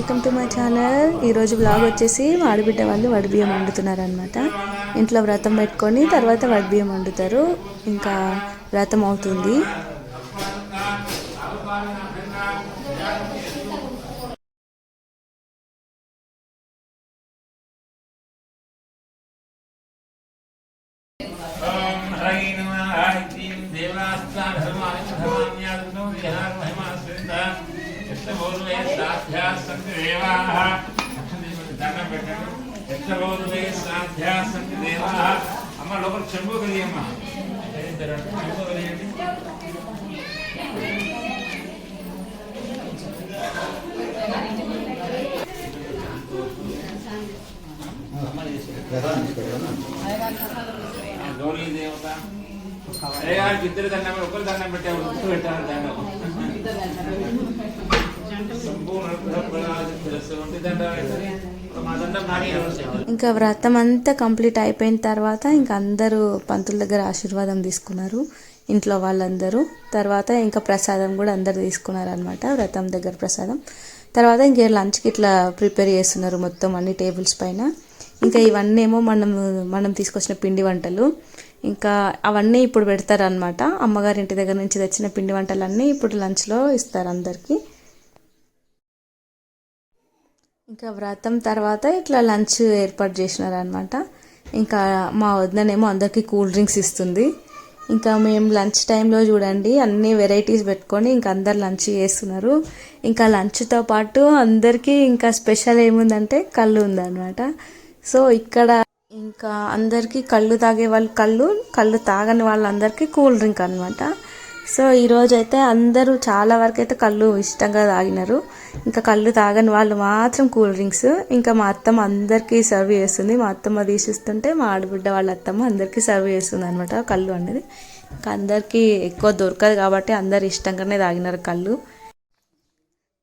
Welcome to my channel ఈరోజు blog వచ్చేసి మా ఆడబిడ్డ వాళ్ళు వడిబియ్యం వండుతున్నారు అనమాట ఇంట్లో వ్రతం పెట్టుకొని తర్వాత వడిబియ్యం వండుతారు. ఇంకా వ్రతం అవుతుంది. ఎత్తబోధువే సాధ్యా సంతి దేవాః దండం పెట్టండి ఎత్తబోధువే సాధ్యా సంతి దేవాః అమ్మ లోపల చెంబు కలియమ్మ చెంబు కలియండి గౌరీ దేవత అరే వాళ్ళకి ఇద్దరు దండం పెట్టి ఒకరు దండం పెట్టారు ముగ్గురు పెట్టారు దండం ఇంకా వ్రతం అంతా కంప్లీట్ అయిపోయిన తర్వాత ఇంకా అందరూ పంతుల దగ్గర ఆశీర్వాదం తీసుకున్నారు ఇంట్లో వాళ్ళందరూ. తర్వాత ఇంకా ప్రసాదం కూడా అందరు తీసుకున్నారు అనమాట వ్రతం దగ్గర ప్రసాదం. తర్వాత ఇంక లంచ్కి ఇట్లా ప్రిపేర్ చేస్తున్నారు మొత్తం అన్ని టేబుల్స్ పైన. ఇంకా ఇవన్నీ ఏమో మనం మనం తీసుకొచ్చిన పిండి వంటలు. ఇంకా అవన్నీ ఇప్పుడు పెడతారు అనమాట అమ్మగారి ఇంటి దగ్గర నుంచి తెచ్చిన పిండి వంటలన్నీ ఇప్పుడు లంచ్లో ఇస్తారు అందరికీ. ఇంకా వ్రతం తర్వాత ఇట్లా లంచ్ ఏర్పాటు చేసినారనమాట ఇంకా మా వద్దనేమో అందరికీ కూల్ డ్రింక్స్ ఇస్తుంది. ఇంకా మేము లంచ్ టైంలో చూడండి అన్ని వెరైటీస్ పెట్టుకొని ఇంకా అందరు లంచ్ చేస్తున్నారు. ఇంకా లంచ్తో పాటు అందరికీ ఇంకా స్పెషల్ ఏముందంటే కళ్ళు ఉందన్నమాట. సో ఇక్కడ ఇంకా అందరికీ కళ్ళు తాగే వాళ్ళు కళ్ళు కళ్ళు తాగని వాళ్ళందరికీ కూల్ డ్రింక్ అనమాట సో ఈరోజు అయితే అందరూ చాలా వరకు అయితే కళ్ళు ఇష్టంగా తాగినారు. ఇంకా కళ్ళు తాగని వాళ్ళు మాత్రం కూల్ డ్రింక్స్. ఇంకా మా అత్తమ్మ అందరికీ సర్వ్ చేస్తుంది. మా అత్తమ్మ తీసిస్తుంటే మా ఆడబిడ్డ వాళ్ళ అత్తమ్మ అందరికీ సర్వ్ చేస్తుంది అనమాట కళ్ళు అనేది. ఇంకా అందరికీ ఎక్కువ దొరకదు కాబట్టి అందరు ఇష్టంగానే తాగినారు కళ్ళు.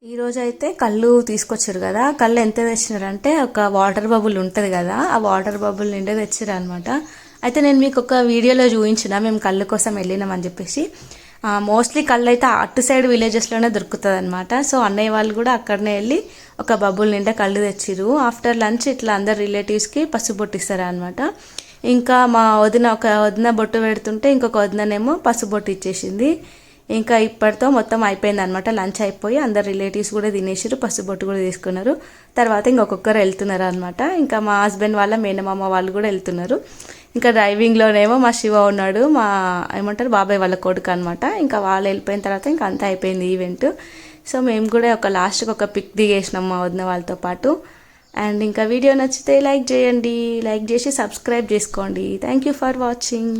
ఈరోజు అయితే కళ్ళు తీసుకొచ్చారు కదా. కళ్ళు ఎంత తెచ్చినారంటే ఒక వాటర్ బబుల్ ఉంటుంది కదా. ఆ వాటర్ బబుల్ నిండా తెచ్చారు అనమాట అయితే నేను మీకు ఒక వీడియోలో చూపించిన. మేము కళ్ళు కోసం వెళ్ళినామని చెప్పేసి. మోస్ట్లీ కళ్ళు అయితే అటు సైడ్ విలేజెస్లోనే దొరుకుతుంది అనమాట సో అన్నయ్య వాళ్ళు కూడా అక్కడనే వెళ్ళి ఒక బబుల్ నిండా కళ్ళు తెచ్చిరు ఆఫ్టర్ లంచ్ ఇట్లా అందరు రిలేటివ్స్కి పసుపు బొట్టిస్తారు అనమాట ఇంకా మా వదిన ఒక వదిన బొట్టు పెడుతుంటే ఇంకొక వదిననేమో పసుపు బొట్టు ఇచ్చేసింది. ఇంకా ఇప్పటితో మొత్తం అయిపోయింది అనమాట లంచ్ అయిపోయి అందరు రిలేటివ్స్ కూడా తినేసారు పసుబొట్టు కూడా తీసుకున్నారు. తర్వాత ఇంకొకరు వెళ్తున్నారు అనమాట ఇంకా మా హస్బెండ్ వాళ్ళ మేనమామ వాళ్ళు కూడా వెళ్తున్నారు. ఇంకా డ్రైవింగ్లోనేమో మా శివ ఉన్నాడు మా ఏమంటారు బాబాయ్ వాళ్ళ కొడుకు అనమాట ఇంకా వాళ్ళు వెళ్ళిపోయిన తర్వాత ఇంకా అంతా అయిపోయింది ఈవెంట్. సో మేము కూడా ఒక లాస్ట్కి ఒక పిక్ దిగేసినాం మా వదిన వాళ్ళతో పాటు. అండ్ ఇంకా వీడియో నచ్చితే లైక్ చేయండి. లైక్ చేసి సబ్స్క్రైబ్ చేసుకోండి. Thank you for watching